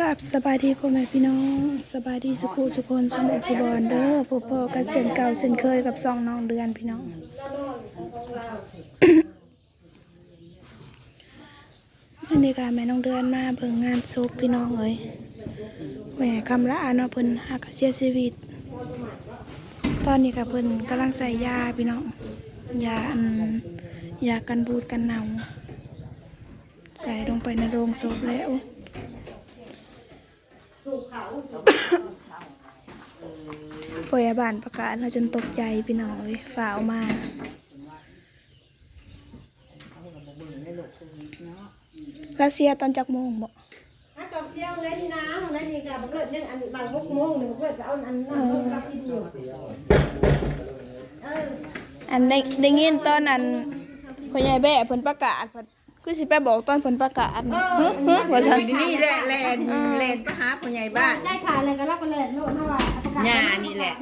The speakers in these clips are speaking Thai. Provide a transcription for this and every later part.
กับสบายดีพ่อแม่พี่น้องสบายดีสุขุสุคนสมองสุบอนเด้อพ่อพ่อกันเส้นเก่าเส้นเคยกับสองน้องเดือนพี่น้องวันนี้ก็แม่น้องเดือนมาเบิ่งงานศพพี่น้องเอ้ยแหวคำละอาเนาะเพิ่นหากเสียชีวิต ตอนนี้ก็เพิ่นกำลังใส่ยาพี่น้องยาอันยากันบูดกันหนาวใส่ลงไปในโรงศพแล้ว พยาบาลประกาศเราจนตกใจพี่น้อยฝ่าเอามาแล้วเสียตอนจักโมงบอกถ้าจอบเชี่ยวเลยที่น้ำของนั่นนี่ค่ะบังเกิดยังอันบางพวกโมงหนึ่งบังเกิดจะเอาอันนั้นเพิ่มกับกินอยู่เอออันได้ได้ยินตอนอันพ่อใหญ่แบ่เพิ่นประกาศเพิ่น คือสิไปบอกตอนเพิ่นประกาศนะฮึฮึว่าซั่นนี่แหละแลนแลนไปหาผู้ใหญ่บ้าน ได้ขายอะไรก็รับกันเลยโน่นเท่าไหร่หญ้านี่แหละ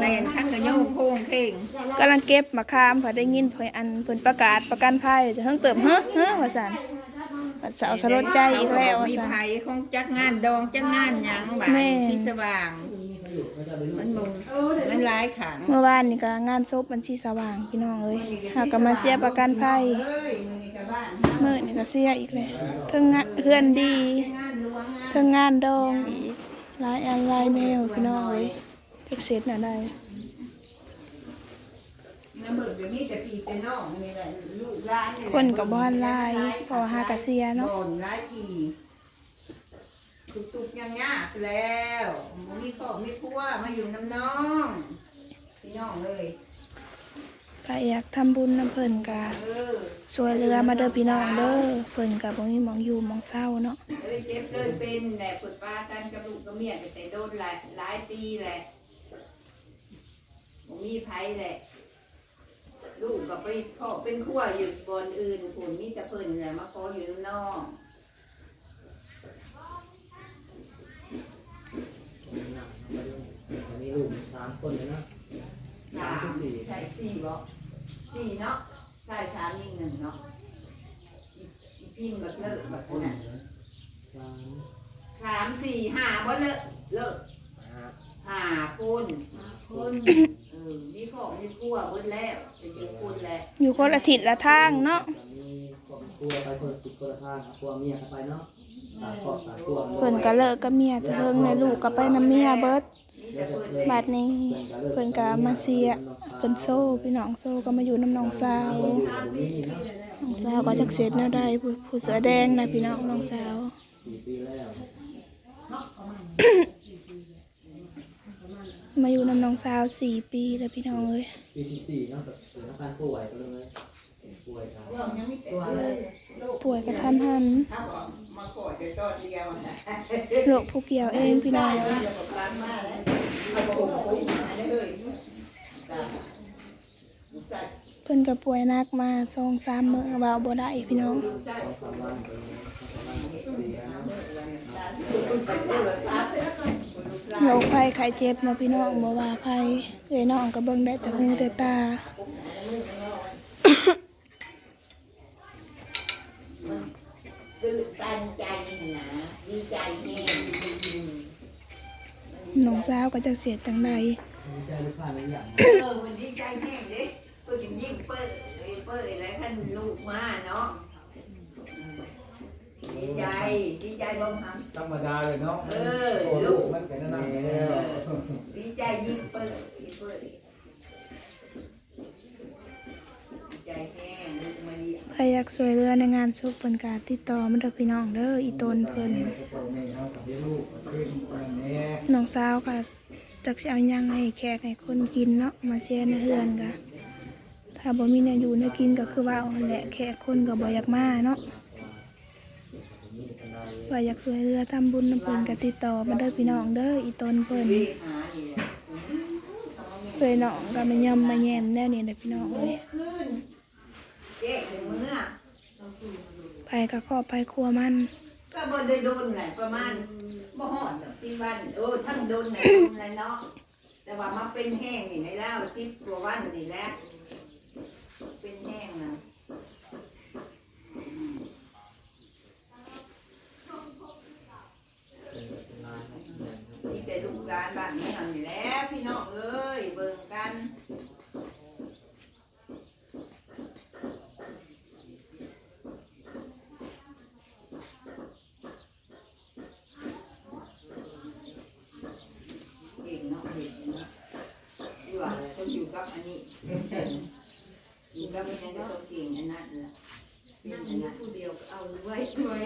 แลนข้างกระโยงโค้งเข่งกำลังเก็บมะขามเพิ่นได้ยินเพิ่นอันเพิ่นประกาศประกันภัยจะเพิ่งเติมฮึฮึว่าซั่นปัดสาวสลดใจอีกแล้วว่ามีซั่นไผของจักงานดองจักงานหยังบ้านแม่ ที่สว่าง มันมุงมันหลายขังเมื่อวานนี่ก็งานศพบัญชีสว่างพี่น้องเอ้ยหากก็มาเสียประกันภัยเอ้ยมึงนี่กับบ้านมื้อนี่ก็เสียอีกแล้วเทั้งงานเพื่อนดีงานหลวงงานทั้งงานดองอีกหลายอันหลายแนวพี่น้องเอ้ยเพ็กเสร็จน่ะได้น้ำเบิกเดี๋ยวนี้แต่ปีแต่น้องนี่แหละลูกร้านนี่แหละคนกับบ้านหลายเพอหากะเสียเนาะ บ่นหลายปีตุกๆยังยากแล้วมีครอบมีครัวมาอยู่น้ำน้องพี่น้องเลยถ้าอยากทำบุญน้ำเพิ่นกะเออช่วยเหลือมาเด้อพี่น้องเด้อเพิ่นกะบ่มีหมองอยู่หมองเศร้าเนาะเอ้ยเจ็บเลยเป็นแหละปวดปลากันกับลูกกับเมียแต่โดนหลายหลายปีแหละบ่มีไผแหละลูกก็ไปขอเป็นขั้วอยู่บนอื่นผุนมีแต่เพิ่นแหละมาขออยู่น้ำนอง อันนี้ลูกสามคนเลยนะสามใช่สี่บ่สี่เนาะใช่สามยิงหนึ่งเนาะอีกอีกพิมพ์แบบเลิกแบบนั้นสามสามสี่ห้าบ่เลิกเลิกห้าห้าคนคนเออมีของมีครัวเบิดแล้วจะอยู่คนแหละอยู่คนละทิศละทางเนาะจะมีครอบครัวไปคนละติดคนละทางครัวเมียกันไปเนาะสามครอบสามครัวเพิ่นก็เลิกกับเมียแต่เพิ่งในลูกก็ไปนํเมียเบิด มีแต่เพิ่นแหละบัดนี้เพิ่นก็มาเสียเพิ่นโซ่พี่น้องโซ่ก็มาอยู่น้ำน้องสาวอยู่ตรงนี้เนาะน้องสาวก็จักเสร็จแนวใดผู้ผู้เสือแดงนะพี่น้องน้องสาวสี่ปีแล้วมาอยู่น้ำน้องสาวสี่ปีแล้วพี่น้องเอ้ยปีที่สี่เนาะแบบถึงอาการป่วยก็เลย ป่วยครับยังมีแต่เพิ่นลูกป่วยกระทันหันถ้าบอกมาขอจะตอดเดียวนะโรคผู้เกี่ยวเองพี่น้องเอ้ยเดี๋ยวบอกร้านมาแล้วเอาปลูกปลูกมาเลยจ้ะลูกชายเพิ่นก็ป่วยหนักมาสองสามมื้อเบาบ่ได้พี่น้องลูกชายสองสามวันไปเลยสองสามวันเสียนะไปซื้อเลยครับโรคภัยไข้เจ็บเนาะพี่น้องบ่ว่าภัยเอ้ยน้องก็เบิ่งได้แต่หูแต่ตา ตื่นตันใจนะดีใจแน่น้องสาวก็จักเสียจังใดมีใจลูกชายไม่อยากเออมันดีใจแน่เด้เปิดยิ้มเปิดเปิดแล้วท่านลูกมาเนาะดีใจดีใจบ้างครับธรรมดาเลยเนาะเออโอ้ลูกมันเป็นนั่นแล้ ใครอยากช่วยเหลือในงานศพเพิ่นก็ติดต่อมาเด้อพี่น้องเด้ออีตนเพิ่นนี่เอากับลูกขึ้นอันนี้น้องสาวก็จักสิเอายังให้แขกให้คนกินเนาะมาแชร์ในเฮือนก็ถ้าบ่มีแนวอยู่แนวกินก็คือว่าเอาหั่นแหละแขกคนก็บ่อยากมาเนาะว่าอยากช่วยเหลือทำบุญน้ำเพิ่นก็ติดต่อมาเด้อพี่น้องเด้ออีตนเพิ่นหานี่เคยน้องก็มายำมาแยมแนวนี้แหละพี่น้องเอ้ย ขึ้นเจ๊ถึงเมื่อ ไผก็ครอบไผครัวมัน ก็บ่ได้โดนแหละประมาณบ่ฮอดจากสี่วันเออทั้งโดนไหนโดนอะไรเนาะแต่ว่ามาเป็นแห้งนี่ในแล้วสิบกว่าวันนี่แหละเป็นแห้งนะหลานบ้านเมืองนี่แหละพี่น้องเอ้ยเบิ่งกันเก่งเนาะเก่งเนาะอยู่อะคนอยู่กับอันนี้ อยู่กับอันนี้ก็ต้องเก่งอันนั้นแหละเป็นอันนั้นผู้เดียวก็เอาไว้ไว้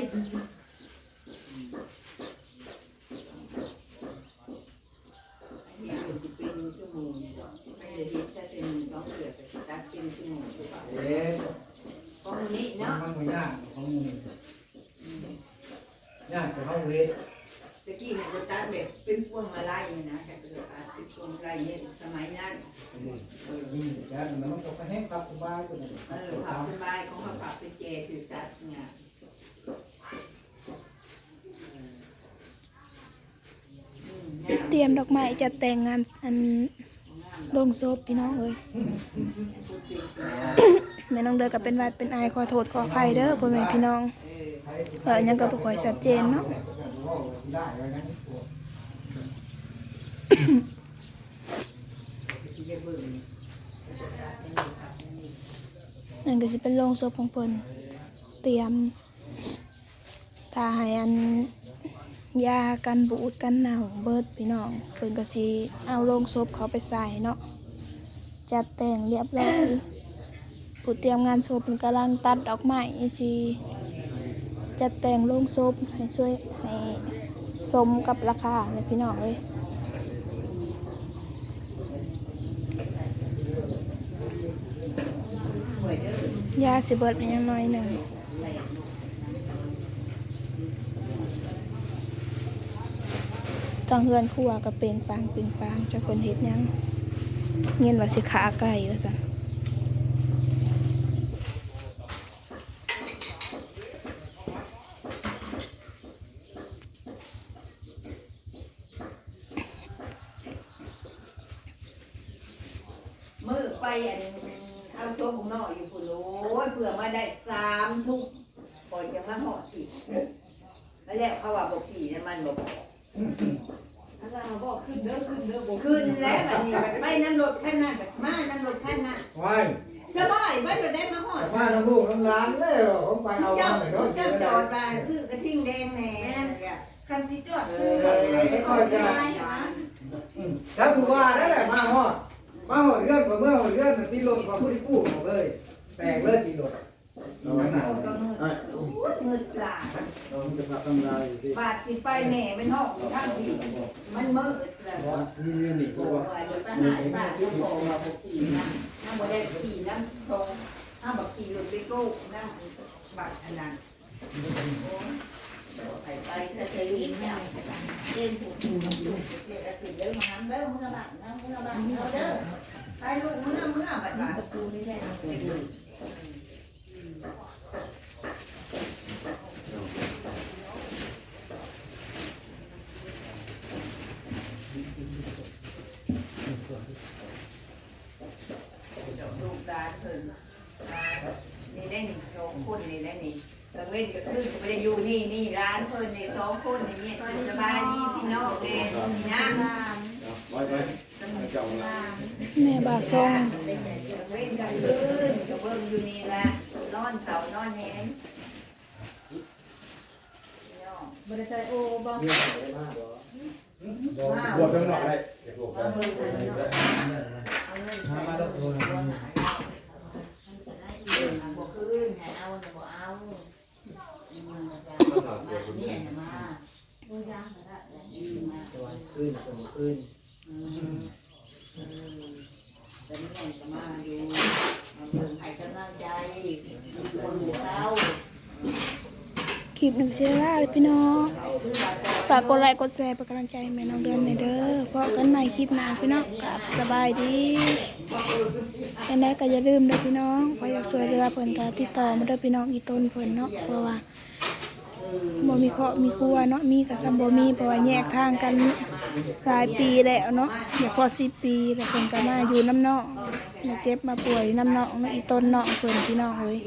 เนี่ยอยู่สิเป็นชั่วโมงเนี่ยไม่ได้เฮ็ดถ้าเป็นน้องเสือก็สิตัดเป็นชั่วโมงดีกว่าเอ๊ะเพราะมันนี่เนาะเนาะมันบ่ยากของมึงยากแต่เฮาเวทตะ กี้เนี่ยจะตัดแบบเป็นพวงมาลัยเนี่ยนะแต่เป็นตัดเป็นพวงมาลัยเนี่ยสมัยนั้นเออนี่แกมันต้องก็แห้งครับสบายตัวนี้เออผับเป็นใบของเขาผับเป็นเจคือตัดเนี่ยอืมเนี่ยเตรียมดอกไม้จะแต่งงานอันงามลงศพพี่น้องเอ้ยพูดจริงๆแม่น้องเดินกับเป็นหวัดเป็นไอายขอโทษขออภัยเด้อพ่อแม่พี่น้องเออเออยังก็บ่ค่อยชัดเจนเนาะ ได้ไว้นะที่จะเป็นนี่ครับเป็นนี่นั่นก็สิเป็นโรงศพของเพิ่นเตรียมถ้าให้อันยากันบูดกันหนาวเบิดพี่น้องเพิ่นก็สิเอาโรงศพเขาไปใส่เนาะจัดแต่งเรียบร้อยผู้เตรียมงานศพเพิ่นกำลังตัดดอกไม้สิ จัดแต่งโรงศพให้ช่วยให้สมกับราคาเลยพี่น้องเอ้ยยาสิเบิดเป็นยังน้อยหนึ่งจังเฮือนครัวก็เป็นปางเป็นปางเจะคนเฮ็ดยังเงินว่าสิขาไก่ว่าซั่น อันเอาโชว์ของน้อยอยู่พุ่นโอ้ยเผื่อมาได้สามทุ่มก่อนจะมาหอดผีแล้วแรกเขาว่าบอกผีเนี่ยมันบอกอันนั้นเราบอกขึ้นเด้อขึ้นเด้อบอกขึ้นแล้วแบบนี้ไปนั่งรถขั้นนั้นแบบมานั่งรถขั้นนั้นไว้สบายไม่ไปได้มาหอดมาทั้งลูกทั้งหลานเลยผมไปเอาเจ้าเจ้าจอดมาซื้อกระทิ่งแดงแน่เนี่ยคันสิจอดซื้ออไปก่อนได้หรอถ้าผู้ว่าได้แหละมาฮอด มาฮอดเรื่องเมื่อฮอดเรื่องตีลงกับผู้ที่กู้หมดเลย แตกเลยตีลงนั่นน่ะโอ้ก็เงินโอ้ยเงินปลาเราจะพาทำลายอยู่ที่บาทสิไปแม่เป็นห้องอยู่ข้างผีมันมืดเลยนี่นี่นี่โอ้ก็ว่ายเดี๋ยวไปหายบ้านเขาบอกว่าบอกขี่นะน้ำบ่ได้ขี่น้ำทรงน้ำบอกขี่รถไปกู้น้ำบัตรอันนั้น ใส่ไปเธอจะลิ้นเนี่ยเล่นผูกผูกผูกเดี๋ยวจะขึ้นเด้อมาน้ำเด้อมึงละบัตรน้ำมึงละบัตรเอาเด้อไปลูกมึงละมึงละบัตรบัตรกูไม่ใช่ ลูกดานเพิ่นนี่ได้หนึ่งสองคนนี่ได้นี่ ตะเว้นก็คือไม่ได้อยู่นี่นี่ร้านเพิ่นในสองคนนี่างเนี่ยสบายดีพี่น้องแน่นี่นะไว้ไว้เจ้าละแม่บาซองเว้นกันคืนก็เบิ่งอยู่นี่ละนอนเสานอนแหนบริษัทโอบอกเรื่องบ่บวกทั้งหมดเลยบวกเอาเบิ่งกันเนาะเอาเงินมามาแล้วตัว บ่หาเนาะเออบ่คืนให้เอาน่ะบ่เอาอืมมาเนี่ยน่ะมา ดูยางก็ได้อืมตัวขึ้นตัวขึ้นอืมอืมแต่นี่ยังจะมาอยู่มาเบิ่งให้กำลังใจคนหัวเต้าคลิปหนึ่งเชียร่าเลยพี่น้องคือว่าแต่ฝากกดไลค์กดแชร์เป็นกำลังใจให้แม่น้องเดือนในอยเด้อพบกันใหม่คลิปหน้าพี่น้องกลับสบายดียังไงก็อย่าลืมเด้อพี่น้องพออยากช่วยเหลือเพิ่นก็ติดต่อมาเด้อพี่น้องอีต้นเพิ่นเนาะเพราะว่า บ่มีเคาะมีครัวเนาะมีกับซัมบ่มีเพราะว่าแยกทางกันหลายปีแล้วเนาะอย่าพอสิปีแล้วเพิ่นก็มาอยู่น้ำเนาะมาเจ็บมาป่วยน้ำเนาะมาอีต้นเนาะเพิ่นพี่น้องเอ้ย